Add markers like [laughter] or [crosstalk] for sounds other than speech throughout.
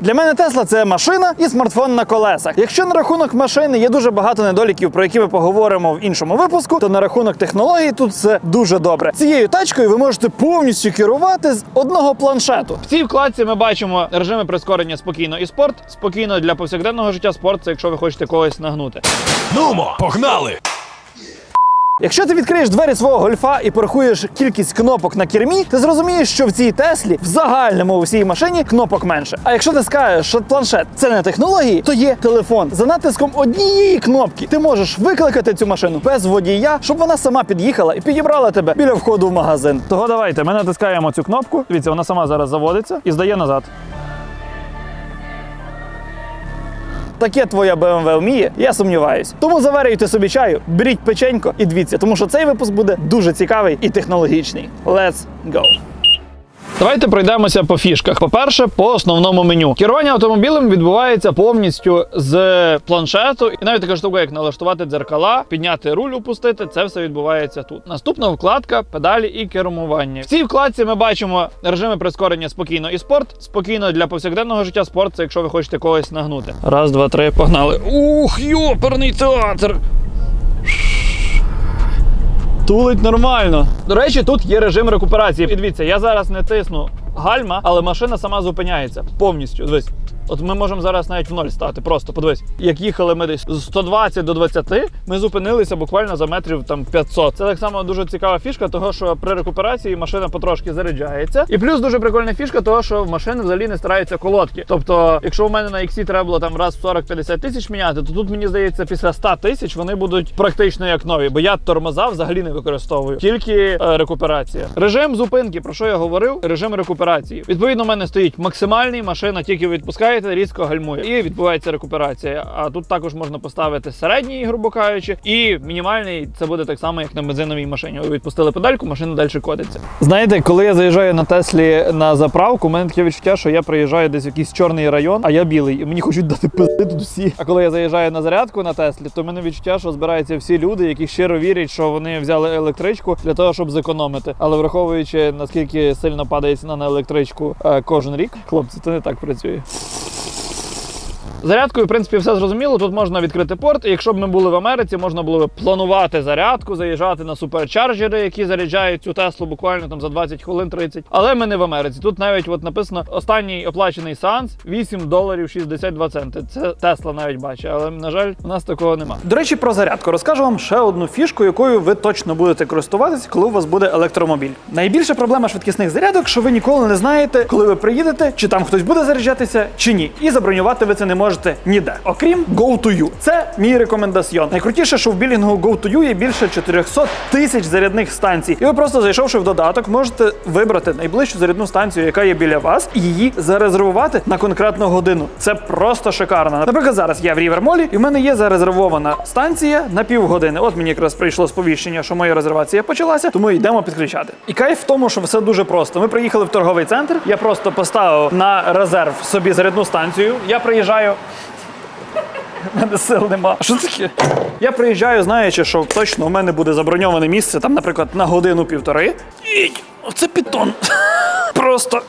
Для мене Тесла це машина і смартфон на колесах. Якщо на рахунок машини є дуже багато недоліків, про які ми поговоримо в іншому випуску, то на рахунок технології тут все дуже добре. Цією тачкою ви можете повністю керувати з одного планшету. В цій вкладці ми бачимо режими прискорення спокійно і спорт. Спокійно для повсякденного життя спорт, це якщо ви хочете когось нагнути. Нумо, погнали! Якщо ти відкриєш двері свого гольфа і порахуєш кількість кнопок на кермі, ти зрозумієш, що в цій Теслі в загальному у всій машині кнопок менше. А якщо ти скажеш, що планшет це не технології, то є телефон. За натиском однієї кнопки ти можеш викликати цю машину без водія, щоб вона сама під'їхала і підібрала тебе біля входу в магазин. Того давайте ми натискаємо цю кнопку. Дивіться, вона сама зараз заводиться і здає назад. Таке твоя BMW вміє, я сумніваюсь. Тому заварюйте собі чаю, беріть печенько і дивіться, тому що цей випуск буде дуже цікавий і технологічний. Let's go! Давайте пройдемося по фішках. По-перше, по основному меню. Керування автомобілем відбувається повністю з планшету, і навіть така штука, як налаштувати дзеркала, підняти руль, опустити, це все відбувається тут. Наступна вкладка педалі і кермування. В цій вкладці ми бачимо режими прискорення спокійно і спорт. Спокійно для повсякденного життя спорт, це якщо ви хочете когось нагнути. Раз, два, три, погнали. Ух, йоперний театр! Тулить нормально. До речі, тут є режим рекуперації. І дивіться, я зараз не тисну гальма, але машина сама зупиняється повністю. Дивись. От ми можемо зараз навіть в ноль стати. Просто подивись, як їхали ми десь з 120 до 20, ми зупинилися буквально за метрів там 500. Це так само дуже цікава фішка, того що при рекуперації машина потрошки заряджається. І плюс дуже прикольна фішка, того що в машини взагалі не стараються колодки. Тобто, якщо у мене на XC треба було там раз в 40-50 тисяч міняти, то тут мені здається, після 100 тисяч вони будуть практично як нові, бо я тормоза взагалі не використовую, тільки е, рекуперація. Режим зупинки, про що я говорив? Режим рекуперації. Відповідно, у мене стоїть максимальний машина, тільки відпускаєте, різко гальмує, і відбувається рекуперація. А тут також можна поставити середній, грубо кажучи, і мінімальний це буде так само, як на бензиновій машині. Ви відпустили педальку, машина далі котиться. Знаєте, коли я заїжджаю на Теслі на заправку, у мене таке відчуття, що я приїжджаю десь в якийсь чорний район, а я білий, і мені хочуть дати пизди тут всі. А коли я заїжджаю на зарядку на Теслі, то в мене відчуття, що збираються всі люди, які щиро вірять, що вони взяли електричку для того, щоб зекономити. Але враховуючи наскільки сильно падає ціна на електричку е, кожен рік, хлопці, це не так працює. Зарядкою, в принципі, все зрозуміло. Тут можна відкрити порт. І якщо б ми були в Америці, можна було б планувати зарядку, заїжджати на суперчарджери, які заряджають цю Теслу буквально там за 20 хвилин 30. Але ми не в Америці. Тут навіть от написано останній оплачений сеанс 8 доларів 62 центи. Це Тесла навіть бачить, але на жаль, у нас такого нема. До речі, про зарядку розкажу вам ще одну фішку, якою ви точно будете користуватися, коли у вас буде електромобіль. Найбільша проблема швидкісних зарядок, що ви ніколи не знаєте, коли ви приїдете, чи там хтось буде заряджатися, чи ні. І забронювати ви це не можете ніде. Окрім Go2U. Це мій рекомендаціон. Найкрутіше, що в білінгу Go2U є більше 400 тисяч зарядних станцій. І ви просто зайшовши в додаток, можете вибрати найближчу зарядну станцію, яка є біля вас, і її зарезервувати на конкретну годину. Це просто шикарно. Наприклад, зараз я в Рівермолі, і в мене є зарезервована станція на півгодини. От мені якраз прийшло сповіщення, що моя резервація почалася, тому йдемо підключати. І кайф в тому, що все дуже просто. Ми приїхали в торговий центр. Я просто поставив на резерв собі зарядну станцію. Я приїжджаю. У мене сил нема. Що таке? Я приїжджаю, знаючи, що точно у мене буде заброньоване місце, там, наприклад, на годину-півтори. Оце пітон. [laughs] Просто.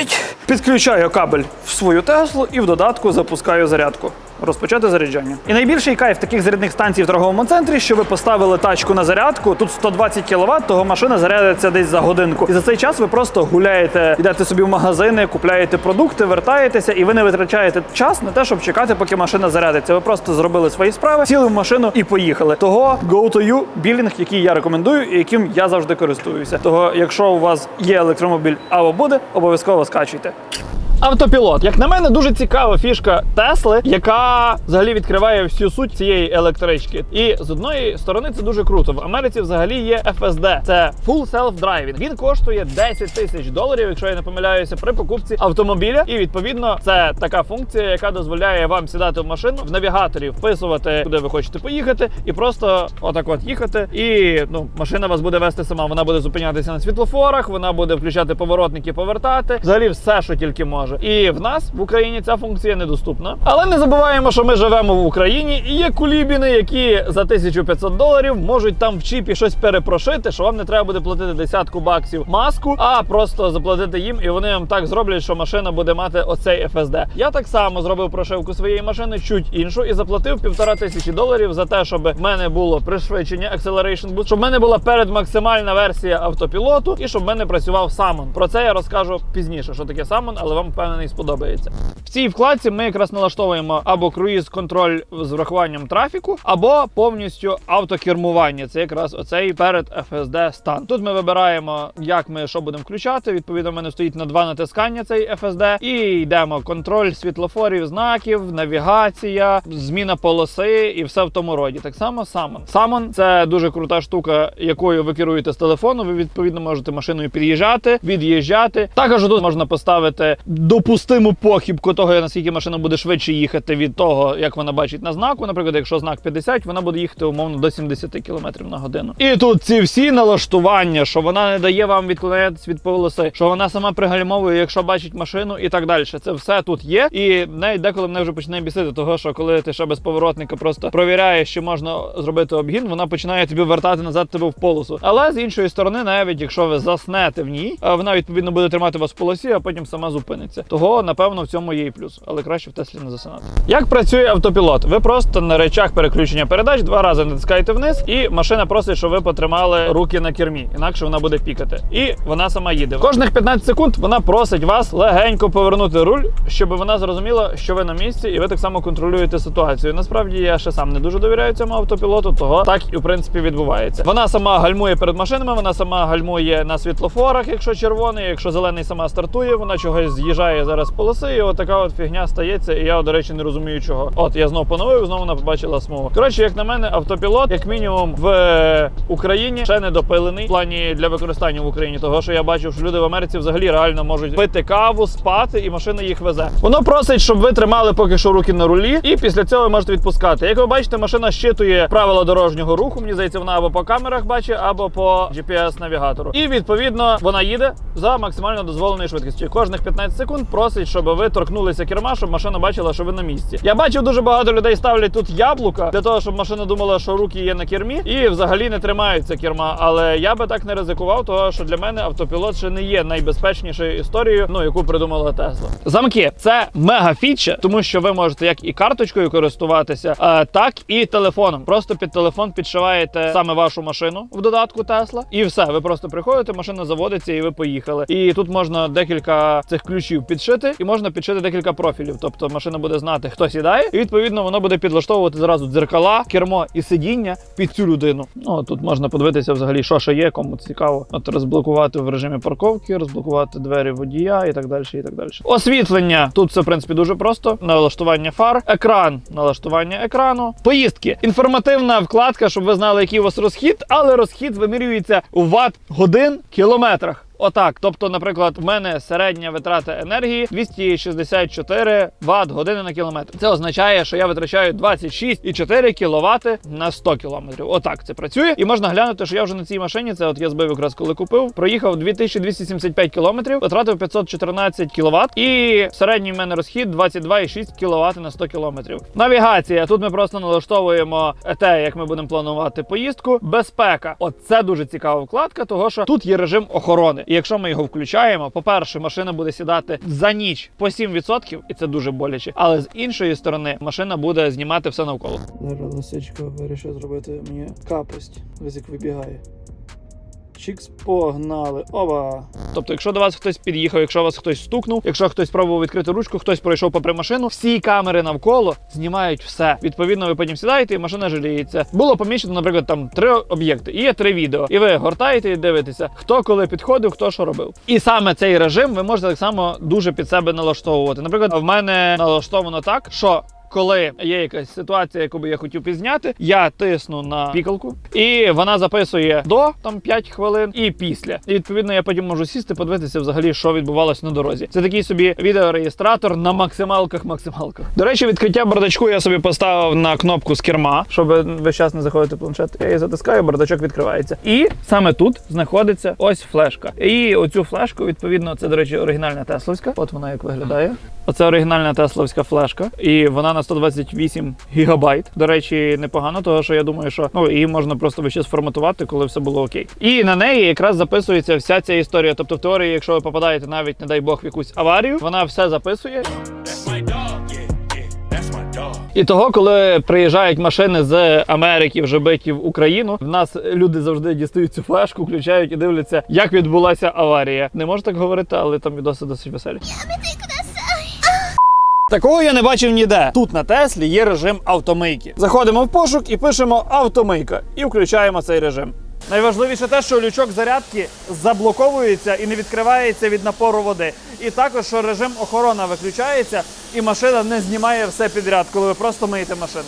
Іть. Підключаю кабель в свою Теслу і в додатку запускаю зарядку. Розпочати заряджання. І найбільший кайф таких зарядних станцій в торговому центрі, що ви поставили тачку на зарядку. Тут 120 кВт, того машина зарядиться десь за годинку. І за цей час ви просто гуляєте, йдете собі в магазини, купляєте продукти, вертаєтеся, і ви не витрачаєте час на те, щоб чекати, поки машина зарядиться. Ви просто зробили свої справи, сіли в машину і поїхали. Того Go2U білінг, який я рекомендую і яким я завжди користуюся. Того, якщо у вас є електромобіль або буде, обов'язково скачуйте. Автопілот, як на мене, дуже цікава фішка Тесли, яка взагалі відкриває всю суть цієї електрички. І з одної сторони це дуже круто. В Америці взагалі є FSD, це Full Self Driving. Він коштує 10 тисяч доларів, якщо я не помиляюся, при покупці автомобіля. І відповідно це така функція, яка дозволяє вам сідати в машину в навігаторі, вписувати, куди ви хочете поїхати, і просто отак от їхати. І ну машина вас буде вести сама. Вона буде зупинятися на світлофорах, вона буде включати поворотники, повертати. Взагалі, все, що тільки може. Може. І в нас в Україні ця функція недоступна. Але не забуваємо, що ми живемо в Україні і є кулібіни, які за 1500 доларів можуть там в чіпі щось перепрошити, що вам не треба буде платити десятку баксів маску, а просто заплатити їм, і вони вам так зроблять, що машина буде мати оцей FSD. Я так само зробив прошивку своєї машини, чуть іншу, і заплатив півтора тисячі доларів за те, щоб в мене було пришвидшення Acceleration Boost, щоб в мене була передмаксимальна версія автопілоту і щоб в мене працював Summon. Про це я розкажу пізніше, що таке Summon, але вам впевнений сподобається. В цій вкладці ми якраз налаштовуємо або круїз контроль з врахуванням трафіку, або повністю автокермування. Це якраз оцей перед FSD стан. Тут ми вибираємо, як ми що будемо включати. Відповідно, в мене стоїть на два натискання цей FSD. І йдемо контроль світлофорів, знаків, навігація, зміна полоси і все в тому роді. Так само Summon. Summon – це дуже крута штука, якою ви керуєте з телефону. Ви відповідно можете машиною під'їжджати, від'їжджати. Також тут можна поставити допустиму похибку того, наскільки машина буде швидше їхати від того, як вона бачить на знаку. Наприклад, якщо знак 50, вона буде їхати умовно до 70 км на годину. І тут ці всі налаштування, що вона не дає вам відклонятися від полоси, що вона сама пригальмовує, якщо бачить машину, і так далі. Це все тут є. І навіть деколи мене вже починає бісити, того що коли ти ще без поворотника просто провіряєш, чи можна зробити обгін, вона починає тобі вертати назад тебе в полосу. Але з іншої сторони, навіть якщо ви заснете в ній, вона відповідно буде тримати вас в полосі, а потім сама зупиниться. Того, напевно, в цьому є і плюс, але краще в Теслі не засинати. Як працює автопілот? Ви просто на речах переключення передач два рази натискаєте вниз, і машина просить, щоб ви потримали руки на кермі, інакше вона буде пікати. І вона сама їде. Кожних 15 секунд вона просить вас легенько повернути руль, щоб вона зрозуміла, що ви на місці, і ви так само контролюєте ситуацію. Насправді я ще сам не дуже довіряю цьому автопілоту, того так і в принципі відбувається. Вона сама гальмує перед машинами, вона сама гальмує на світлофорах, якщо червоний, якщо зелений сама стартує, вона чогось з'їжджає зараз полоси, і от от фігня стається. І я, до речі, не розумію чого. От я знов поновив, знову вона побачила смугу. Коротше, як на мене, автопілот, як мінімум, в е, Україні ще не допилений в плані для використання в Україні. Того, що я бачив, що люди в Америці взагалі реально можуть пити каву, спати, і машина їх везе. Воно просить, щоб ви тримали поки що руки на рулі, і після цього ви можете відпускати. Як ви бачите, машина щитує правила дорожнього руху. Мені здається, вона або по камерах бачить, або по GPS-навігатору. І відповідно вона їде за максимально дозволеною швидкістю. Кожних 15 секунд просить, щоб ви торкнулися керма, щоб машина бачила, що ви на місці. Я бачив дуже багато людей ставлять тут яблука для того, щоб машина думала, що руки є на кермі, і взагалі не тримаються керма. Але я би так не ризикував, того що для мене автопілот ще не є найбезпечнішою історією, ну яку придумала Тесла. Замки це мега фіча, тому що ви можете як і карточкою користуватися, так і телефоном. Просто під телефон підшиваєте саме вашу машину в додатку Тесла, і все. Ви просто приходите, машина заводиться, і ви поїхали. І тут можна декілька цих ключів підшити, і можна підшити декілька профілів. Тобто машина буде знати, хто сідає, і відповідно воно буде підлаштовувати зразу дзеркала, кермо і сидіння під цю людину. Ну тут можна подивитися взагалі, що ще є, кому цікаво. От розблокувати в режимі парковки, розблокувати двері водія і так далі. І так далі. Освітлення тут все в принципі дуже просто. Налаштування фар, екран, налаштування екрану, поїздки. Інформативна вкладка, щоб ви знали, який у вас розхід, але розхід вимірюється у ватт годин кілометрах. Отак, тобто, наприклад, в мене середня витрата енергії 264 Вт години на кілометр. Це означає, що я витрачаю 26,4 кВт на 100 км. Отак це працює. І можна глянути, що я вже на цій машині, це от я збив якраз коли купив, проїхав 2275 км, витратив 514 кВт, і середній в мене розхід 22,6 кВт на 100 км. Навігація. Тут ми просто налаштовуємо те, як ми будемо планувати поїздку. Безпека. От це дуже цікава вкладка, того що тут є режим охорони. І якщо ми його включаємо, по-перше, машина буде сідати за ніч по 7%, і це дуже боляче. Але з іншої сторони, машина буде знімати все навколо. Зараз лисичка вирішив зробити мені капость. Ризик вибігає. Чікс погнали. Оба. Тобто, якщо до вас хтось під'їхав, якщо вас хтось стукнув, якщо хтось спробував відкрити ручку, хтось пройшов попри машину, всі камери навколо знімають все. Відповідно, ви потім сідаєте, і машина жаліється. Було помічено, наприклад, там три об'єкти, і є три відео. І ви гортаєте і дивитеся, хто коли підходив, хто що робив. І саме цей режим ви можете так само дуже під себе налаштовувати. Наприклад, в мене налаштовано так, що коли є якась ситуація, яку би я хотів пізняти, я тисну на пікалку, і вона записує до там 5 хвилин і після. І відповідно я потім можу сісти, подивитися взагалі, що відбувалось на дорозі. Це такий собі відеореєстратор на максималках максималках. До речі, відкриття бардачку я собі поставив на кнопку з керма, щоб весь час не заходити в планшет. Я її затискаю, бардачок відкривається. І саме тут знаходиться ось флешка. І оцю флешку, відповідно, це, до речі, оригінальна тесловська. От вона як виглядає. Оце оригінальна тесловська флешка, і вона на 128 гігабайт. До речі, непогано, тому що я думаю, що ну її можна просто весь час форматувати, коли все було окей. І на неї якраз записується вся ця історія. Тобто, в теорії, якщо ви попадаєте навіть, не дай Бог, в якусь аварію, вона все записує. І того, коли приїжджають машини з Америки вже биті в Україну, в нас люди завжди дістають цю флешку, включають і дивляться, як відбулася аварія. Не можу так говорити, але там відоси досить веселі. Такого я не бачив ніде. Тут на Теслі є режим автомийки. Заходимо в пошук і пишемо автомийка і включаємо цей режим. Найважливіше те, що лючок зарядки заблоковується і не відкривається від напору води. І також, що режим охорона виключається, і машина не знімає все підряд, коли ви просто миєте машину.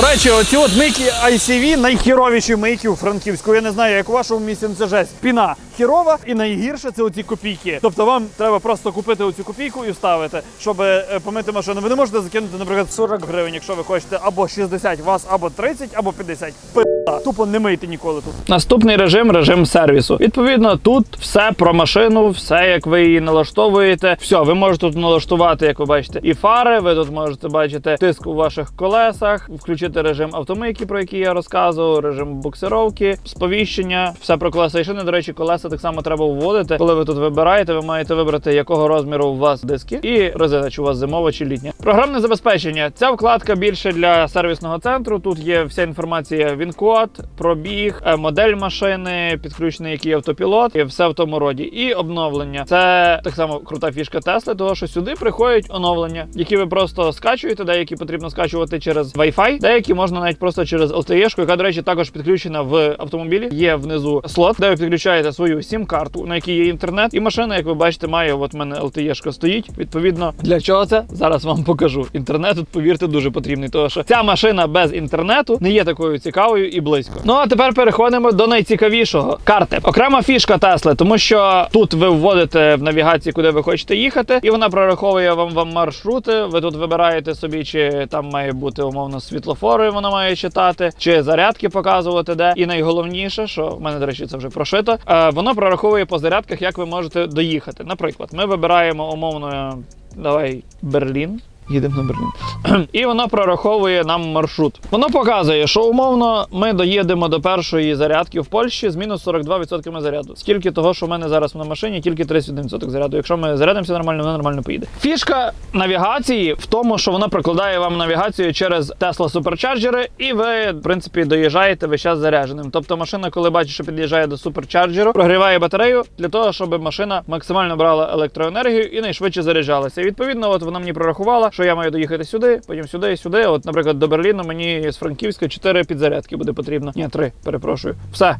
До речі, оці от мийки ICV найхіровіші мийки у Франківську. Я не знаю, як у вашому місці це жесть. Піна хірова, і найгірше це оці копійки. Тобто вам треба просто купити оцю копійку і вставити, щоб е, помити машину. Ви не можете закинути, наприклад, 40 гривень, якщо ви хочете або 60 вас, або 30, або 50. Пи***а. Тупо не мийте ніколи тут. Наступний режим режим сервісу. Відповідно, тут все про машину, все як ви її налаштовуєте. Все, ви можете тут налаштувати, як ви бачите, і фари. Ви тут можете бачити тиск у ваших колесах, включити режим автомийки, про який я розказував, режим буксировки, сповіщення, все про колеса і шини. До речі, колеса так само треба вводити. Коли ви тут вибираєте, ви маєте вибрати, якого розміру у вас диски, і резина, чи у вас зимова чи літня. Програмне забезпечення. Ця вкладка більше для сервісного центру. Тут є вся інформація: він-код, пробіг, е, модель машини, підключений який автопілот, і все в тому роді. І обновлення. Це так само крута фішка Тесли, того що сюди приходять оновлення, які ви просто скачуєте, деякі потрібно скачувати через Wi-Fi, деякі можна навіть просто через LTE, яка, до речі, також підключена в автомобілі. Є внизу слот, де ви підключаєте свою сім-карту, на якій є інтернет. І машина, як ви бачите, має от мене LTE стоїть. Відповідно, для чого це? Зараз вам покажу. Інтернет тут, повірте, дуже потрібний. Тому що ця машина без інтернету не є такою цікавою і близько. Ну а тепер переходимо до найцікавішого карти. Окрема фішка Тесли, тому що тут ви вводите в навігації, куди ви хочете їхати, і вона прораховує вам, вам маршрути. Ви тут вибираєте собі, чи там має бути умовно світлофори, вона має читати, чи зарядки показувати де. І найголовніше, що в мене, до речі, це вже прошито. Е, воно прораховує по зарядках, як ви можете доїхати. Наприклад, ми вибираємо умовно, давай Берлін. Їдемо на Берлін. [clears throat] І воно прораховує нам маршрут. Воно показує, що умовно ми доїдемо до першої зарядки в Польщі з мінус 42% заряду. Скільки того, що в мене зараз на машині, тільки 31% заряду. Якщо ми зарядимося нормально, воно нормально поїде. Фішка навігації в тому, що вона прокладає вам навігацію через Tesla суперчарджери, і ви, в принципі, доїжджаєте весь час зарядженим. Тобто машина, коли бачить, що під'їжджає до суперчарджеру, прогріває батарею для того, щоб машина максимально брала електроенергію і найшвидше заряджалася. І відповідно, от вона мені прорахувала, що я маю доїхати сюди, потім сюди і сюди. От, наприклад, до Берліну мені з Франківська 4 підзарядки буде потрібно. Ні, 3, перепрошую. Все.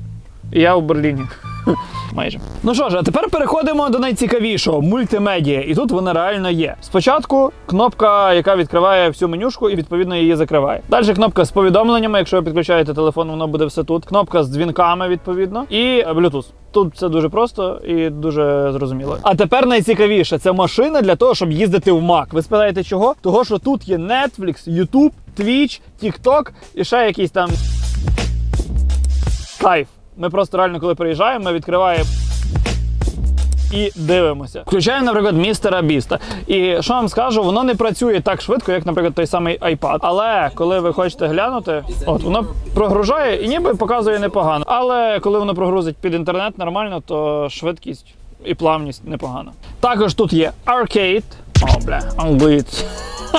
І я у Берліні. [laughs] Майже. Ну що ж, а тепер переходимо до найцікавішого мультимедіа. І тут вона реально є. Спочатку кнопка, яка відкриває всю менюшку і відповідно її закриває. Далі кнопка з повідомленнями. Якщо ви підключаєте телефон, воно буде все тут. Кнопка з дзвінками, відповідно, і е, Bluetooth. Тут все дуже просто і дуже зрозуміло. А тепер найцікавіше це машина для того, щоб їздити в Мак. Ви спитаєте чого? Того, що тут є Netflix, YouTube, Twitch, TikTok і ще якийсь там кайф. Ми просто реально, коли приїжджаємо, ми відкриваємо. І дивимося. Включаю, наприклад, містера Біста. І що вам скажу, воно не працює так швидко, як, наприклад, той самий iPad. Але коли ви хочете глянути, от воно прогружає і ніби показує непогано. Але коли воно прогрузить під інтернет нормально, то швидкість і плавність непогана. Також тут є Arcade. О, бля, англійць.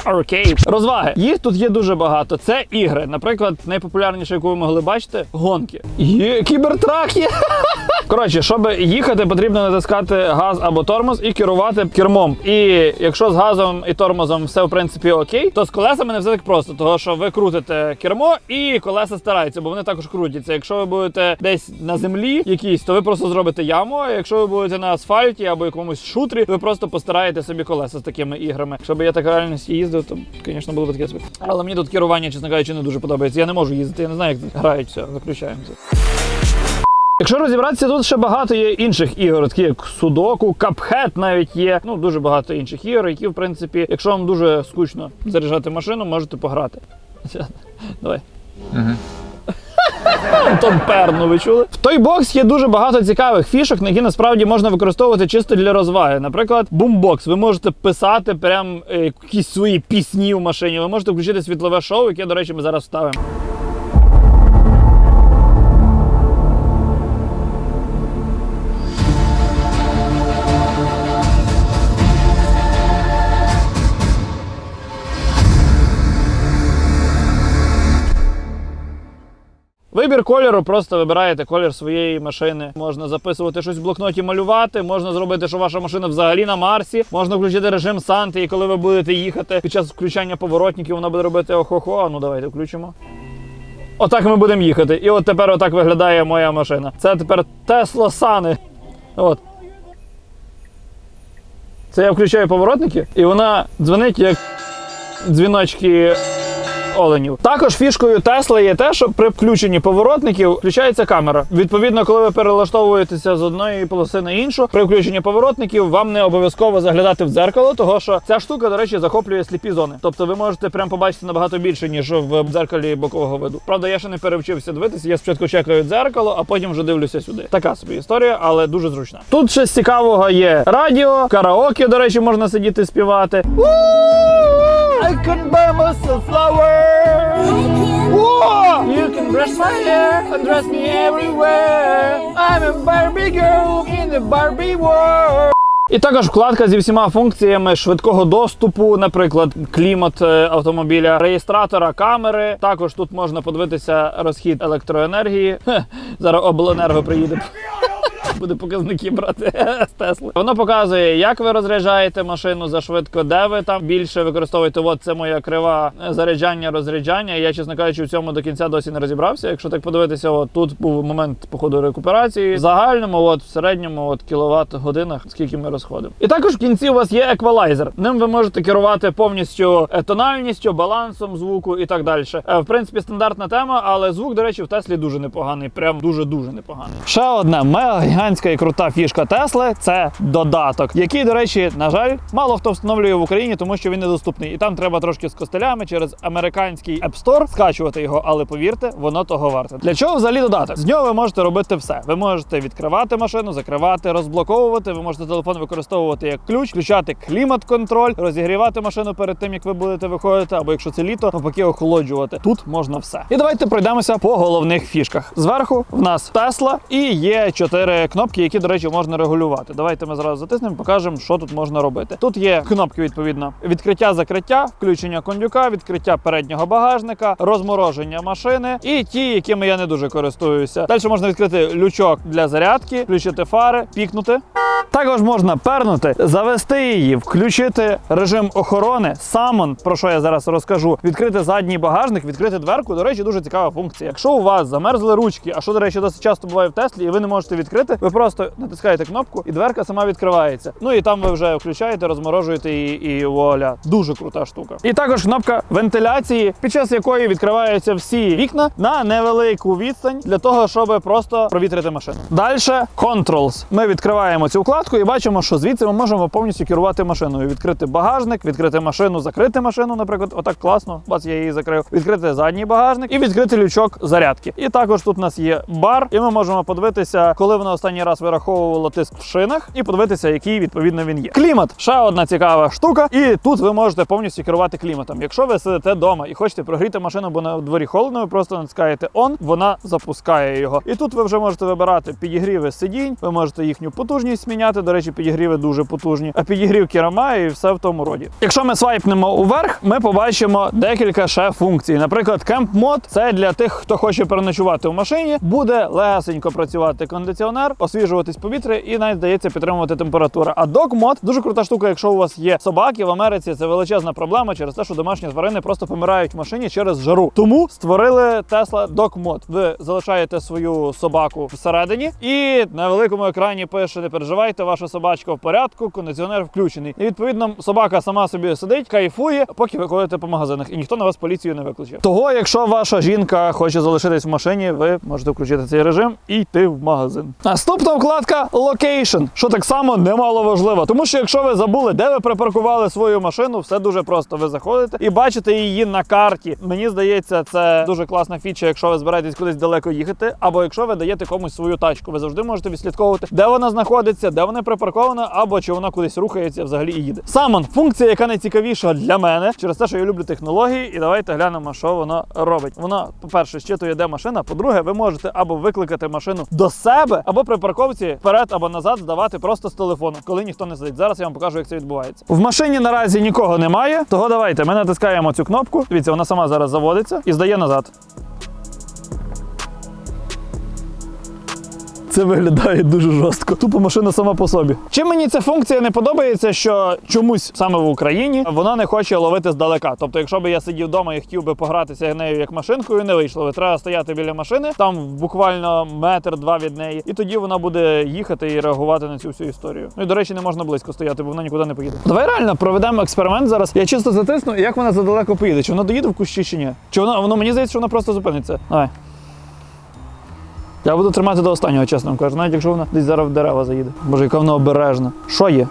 Аркейд. [laughs] Розваги. Їх тут є дуже багато. Це ігри. Наприклад, найпопулярніше, яку ви могли бачити, гонки. Є кібертрак є. [laughs] Коротше, щоб їхати, потрібно натискати газ або тормоз і керувати кермом. І якщо з газом і тормозом все в принципі окей, то з колесами не все так просто, тому що ви крутите кермо і колеса стараються, бо вони також крутяться. Якщо ви будете десь на землі якійсь, то ви просто зробите яму. А якщо ви будете на асфальті або якомусь шутрі, ви просто постараєте собі колеса такими іграми. Щоб я так реальності їздив, то звісно було б таке собі. Але мені тут керування, чесно кажучи, не дуже подобається. Я не можу їздити, я не знаю, як грають все. Заключаємося. Якщо розібратися, тут ще багато є інших ігор, такі як Судоку, Капхет навіть є. Ну дуже багато інших ігор, які, в принципі, якщо вам дуже скучно заряджати машину, можете пограти. [laughs] Давай. Антон Перну, ви чули? В той бокс є дуже багато цікавих фішок, на які насправді можна використовувати чисто для розваги. Наприклад, бумбокс. Ви можете писати прям е, якісь свої пісні в машині. Ви можете включити світлове шоу, яке, до речі, ми зараз вставимо. Вибір кольору, просто вибираєте колір своєї машини. Можна записувати щось в блокноті, малювати. Можна зробити, що ваша машина взагалі на Марсі. Можна включити режим Санти, і коли ви будете їхати під час включання поворотників, вона буде робити охо-хо. Ну давайте включимо. Отак ми будемо їхати. І от тепер отак виглядає моя машина. Це тепер Тесла Сани. От. Це я включаю поворотники, і вона дзвонить як дзвіночки оленів. Також фішкою Тесла є те, що при включенні поворотників включається камера. Відповідно, коли ви перелаштовуєтеся з одної полоси на іншу, при включенні поворотників вам не обов'язково заглядати в дзеркало, того що ця штука, до речі, захоплює сліпі зони. Тобто ви можете прям побачити набагато більше, ніж в дзеркалі бокового виду. Правда, я ще не перевчився дивитися. Я спочатку чекаю дзеркало, а потім вже дивлюся сюди. Така собі історія, але дуже зручна. Тут ще цікавого є радіо, караоке, до речі, можна сидіти співати. I can buy myself flowers. You can brush my hair and dress me everywhere. I'm a Barbie girl in the Barbie world. І також вкладка зі всіма функціями швидкого доступу, наприклад, клімат е, автомобіля, реєстратора камери. Також тут можна подивитися розхід електроенергії. Зараз обленерго приїде. Буде показники брати [laughs] з Тесли. Воно показує, як ви розряджаєте машину за швидко, де ви там більше використовуєте. От це моя крива е, заряджання, розряджання. Я, чесно кажучи, в цьому до кінця досі не розібрався. Якщо так подивитися, от тут був момент походу рекуперації. В загальному, от в середньому, от кіловат годинах, скільки ми розходимо. І також в кінці у вас є еквалайзер. Ним ви можете керувати повністю е, тональністю, балансом звуку і так далі. Е, В принципі, стандартна тема, але звук, до речі, в Теслі дуже непоганий. Прям дуже дуже непоганий. Ще одна мега гігантська і крута фішка Тесли це додаток, який, до речі, на жаль, мало хто встановлює в Україні, тому що він недоступний. І там треба трошки з костелями через американський App Store скачувати його, але повірте, воно того варте. Для чого взагалі додаток? З нього ви можете робити все. Ви можете відкривати машину, закривати, розблоковувати. Ви можете телефон використовувати як ключ, включати клімат-контроль, розігрівати машину перед тим, як ви будете виходити, або якщо це літо, навпаки охолоджувати. Тут можна все. І давайте пройдемося по головних фішках. Зверху в нас Тесла і є чотири кнопки, які, до речі, можна регулювати. Давайте ми зразу затиснемо, покажемо, що тут можна робити. Тут є кнопки, відповідно, відкриття, закриття, включення кондюка, відкриття переднього багажника, розмороження машини і ті, якими я не дуже користуюся. Далі можна відкрити лючок для зарядки, включити фари, пікнути. Також можна пернути, завести її, включити режим охорони, самон, про що я зараз розкажу, відкрити задній багажник, відкрити дверку. До речі, дуже цікава функція. Якщо у вас замерзли ручки, а що, до речі, досить часто буває в Теслі, і ви не можете відкрити, ви просто натискаєте кнопку, і дверка сама відкривається. Ну і там ви вже включаєте, розморожуєте її, і вуаля. Дуже крута штука. І також кнопка вентиляції, під час якої відкриваються всі вікна на невелику відстань для того, щоб просто провітрити машину. Далі Controls. Ми відкриваємо цю вкладку і бачимо, що звідси ми можемо повністю керувати машиною. Відкрити багажник, відкрити машину, закрити машину, наприклад, отак класно. Бац, я її закрив. Відкрити задній багажник і відкрити лючок зарядки. І також тут у нас є бар, і ми можемо подивитися, коли воно останній раз вираховувало тиск в шинах, і подивитися, який відповідно він є. Клімат ще одна цікава штука, і тут ви можете повністю керувати кліматом. Якщо ви сидите вдома і хочете прогріти машину, бо на дворі холодно, ви просто натискаєте on, вона запускає його. І тут ви вже можете вибирати підігріви сидінь, ви можете їхню потужність міняти. До речі, підігріви дуже потужні. А підігрів керама і все в тому роді. Якщо ми свайпнемо уверх, ми побачимо декілька ще функцій. Наприклад, кемп мод це для тих, хто хоче переночувати в машині. Буде легесенько працювати кондиціонер, освіжуватись повітря і навіть здається підтримувати температуру. А док мод дуже крута штука, якщо у вас є собаки в Америці, це величезна проблема через те, що домашні тварини просто помирають в машині через жару. Тому створили Tesla DogMod. Ви залишаєте свою собаку всередині, і на великому екрані пише: не переживайте, ваша собачка в порядку, кондиціонер включений. І відповідно собака сама собі сидить, кайфує, поки ви ходите по магазинах, і ніхто на вас поліцію не викличе. Того, якщо ваша жінка хоче залишитись в машині, ви можете включити цей режим і йти в магазин. Наступна вкладка Location, що так само немало важливо, тому що якщо ви забули, де ви припаркували свою машину, все дуже просто. Ви заходите і бачите її на карті. Мені здається, це дуже класна фіча, якщо ви збираєтесь кудись далеко їхати, або якщо ви даєте комусь свою тачку. Ви завжди можете відслідковувати, де вона знаходиться, де вона припаркована, або чи вона кудись рухається взагалі і їде. Самон функція, яка найцікавіша для мене, через те, що я люблю технології, і давайте глянемо, що воно робить. Воно, по-перше, щитує, де машина. По-друге, ви можете або викликати машину до себе, або при парковці вперед або назад здавати просто з телефону, коли ніхто не сидить. Зараз я вам покажу, як це відбувається. В машині наразі нікого немає, того давайте ми натискаємо цю кнопку. Дивіться, вона сама зараз заводиться і здає назад. Це виглядає дуже жорстко. Тупо машина сама по собі. Чим мені ця функція не подобається, що чомусь саме в Україні вона не хоче ловити здалека. Тобто, якщо б я сидів вдома і хотів би погратися нею як машинкою, не вийшло. би. Треба стояти біля машини, там буквально метр-два від неї, і тоді вона буде їхати і реагувати на цю всю історію. Ну і до речі, не можна близько стояти, бо вона нікуди не поїде. Давай реально проведемо експеримент зараз. Я чисто затисну, як вона задалеко поїде. Чи вона доїде в кущі, чи ні? Чи вона воно мені здається, що вона просто зупиниться. Давай. Я буду тримати до останнього, чесно кажу, навіть якщо вона десь зараз в дерева заїде. Боже, яка вона обережна. Що є?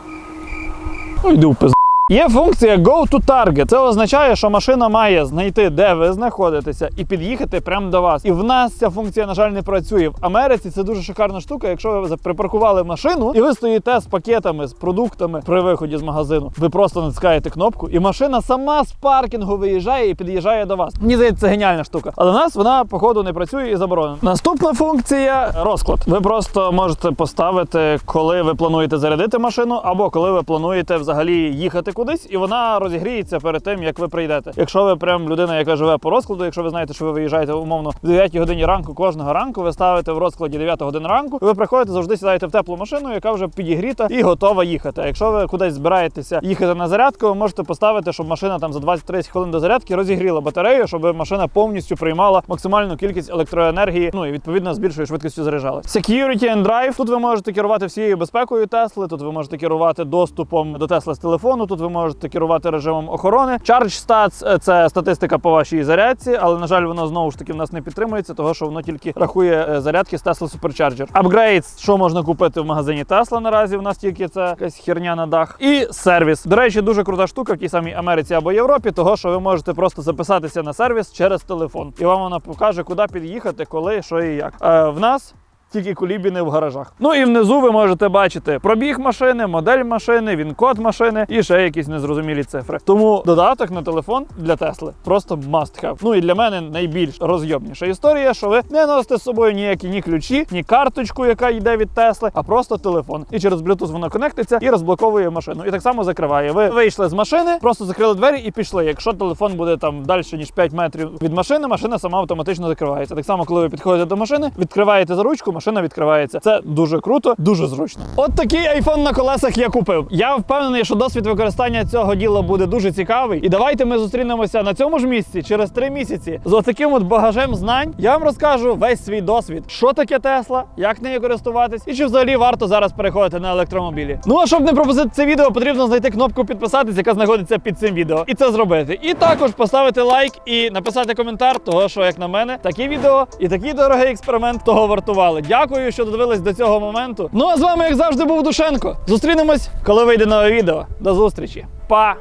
Ну, йди в пиз. Є функція Go to Target. Це означає, що машина має знайти, де ви знаходитеся, і під'їхати прямо до вас. І в нас ця функція, на жаль, не працює. В Америці це дуже шикарна штука. Якщо ви припаркували машину і ви стоїте з пакетами, з продуктами при виході з магазину, ви просто натискаєте кнопку, і машина сама з паркінгу виїжджає і під'їжджає до вас. Мені здається, це геніальна штука. Але в нас вона, походу, не працює і заборонена. Наступна функція розклад. Ви просто можете поставити, коли ви плануєте зарядити машину, або коли ви плануєте взагалі їхати кудись, і вона розігріється перед тим, як ви прийдете. Якщо ви прям людина, яка живе по розкладу, якщо ви знаєте, що ви виїжджаєте умовно в 9 годині ранку кожного ранку, ви ставите в розкладі 9 годин ранку, ви приходите, завжди сідаєте в теплу машину, яка вже підігріта і готова їхати. А якщо ви кудись збираєтеся їхати на зарядку, ви можете поставити, щоб машина там за 20-30 хвилин до зарядки розігріла батарею, щоб машина повністю приймала максимальну кількість електроенергії, ну і відповідно з більшою швидкістю заряджалась. Security and Drive. Тут ви можете керувати всією безпекою Тесли. Тут ви можете керувати доступом до Тесла з телефону. Тут ви можете керувати режимом охорони. Charge Stats – це статистика по вашій зарядці, але на жаль, воно знову ж таки в нас не підтримується, того що воно тільки рахує е, зарядки з Tesla Supercharger. Upgrades, що можна купити в магазині Tesla наразі. У нас тільки це якась херня на дах. І сервіс. До речі, дуже крута штука в тій самій Америці або Європі, того що ви можете просто записатися на сервіс через телефон, і вам вона покаже, куди під'їхати, коли, що і як. Е, в нас. Тільки кулібіни в гаражах. Ну і внизу ви можете бачити пробіг машини, модель машини, він-код машини і ще якісь незрозумілі цифри. Тому додаток на телефон для Тесли просто must have. Ну і для мене найбільш розйомніша історія, що ви не носите з собою ніякі ні ключі, ні карточку, яка йде від Тесли, а просто телефон. І через Bluetooth воно конектиться і розблоковує машину. І так само закриває. Ви вийшли з машини, просто закрили двері і пішли. Якщо телефон буде там далі ніж 5 метрів від машини, машина сама автоматично закривається. Так само, коли ви підходите до машини, відкриваєте за ручку, машина відкривається. Це дуже круто, дуже зручно. От такий айфон на колесах я купив. Я впевнений, що досвід використання цього діла буде дуже цікавий. І давайте ми зустрінемося на цьому ж місці через три місяці з отаким от багажем знань. Я вам розкажу весь свій досвід, що таке Тесла, як нею користуватись, і чи взагалі варто зараз переходити на електромобілі. Ну а щоб не пропустити це відео, потрібно знайти кнопку підписатись, яка знаходиться під цим відео, і це зробити. І також поставити лайк і написати коментар, того що як на мене, такі відео і такий дорогий експеримент того вартували. Дякую, що додивились до цього моменту. Ну а з вами, як завжди, був Душенко. Зустрінемось, коли вийде нове відео. До зустрічі. Па!